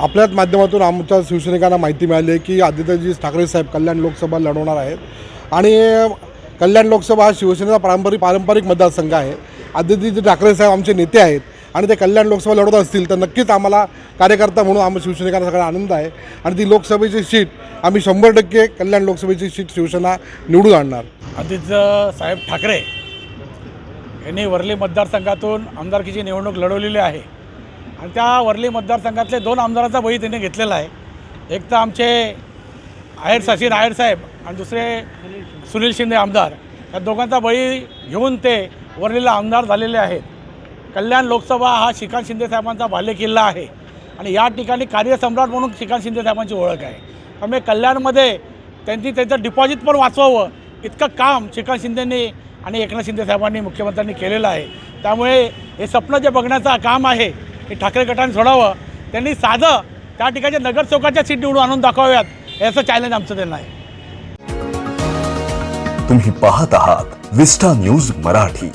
आपल्याच माध्यमातून आमच्या शिवसैनिकांना माहिती मिळाली आहे की आदित्यजी ठाकरे साहेब कल्याण लोकसभा लढवणार आहेत. आणि कल्याण लोकसभा हा शिवसेनेचा पारंपरिक पारंपरिक मतदारसंघ आहे. आदित्यजी ठाकरे साहेब आमचे नेते आहेत आणि ते कल्याण लोकसभा लढवत असतील तर नक्कीच आम्हाला कार्यकर्ता म्हणून आम्ही शिवसैनिकांना सगळा आनंद आहे आणि ती लोकसभेची सीट आम्ही शंभर टक्के कल्याण लोकसभेची सीट शिवसेना निवडून आणणार. आदित्य साहेब ठाकरे यांनी वर्ली मतदारसंघातून आमदारकीची निवडणूक लढवलेली आहे. आणि त्या वरली मतदारसंघातले दोन आमदारांचा बळी त्यांनी घेतलेला आहे. एक तर आमचे आहेर सचिन आहेर साहेब आणि दुसरे सुनील शिंदे आमदार. या दोघांचा बळी घेऊन ते वरलीला आमदार झालेले आहेत. कल्याण लोकसभा हा श्रीकांत शिंदे साहेबांचा बालेकिल्ला आहे. आणि या ठिकाणी कार्यसम्राट म्हणून श्रीकांत शिंदे साहेबांची ओळख आहे. त्यामुळे कल्याणमध्ये त्यांनी त्यांचं डिपॉझिट पण वाचवावं. इतकं काम श्रीकांत शिंदेंनी आणि एकनाथ शिंदे साहेबांनी मुख्यमंत्र्यांनी केलेलं आहे. त्यामुळे हे स्वप्न जे बघण्याचं काम आहे हे ठाकरे गटाने सोडावं. त्यांनी साधं त्या ठिकाणच्या नगरसेवकाच्या सीट निवडून आणून दाखवाव्यात. याचं चॅलेंज आमचं त्यांना आहे. तुम्ही पाहत आहात विस्टा न्यूज मराठी.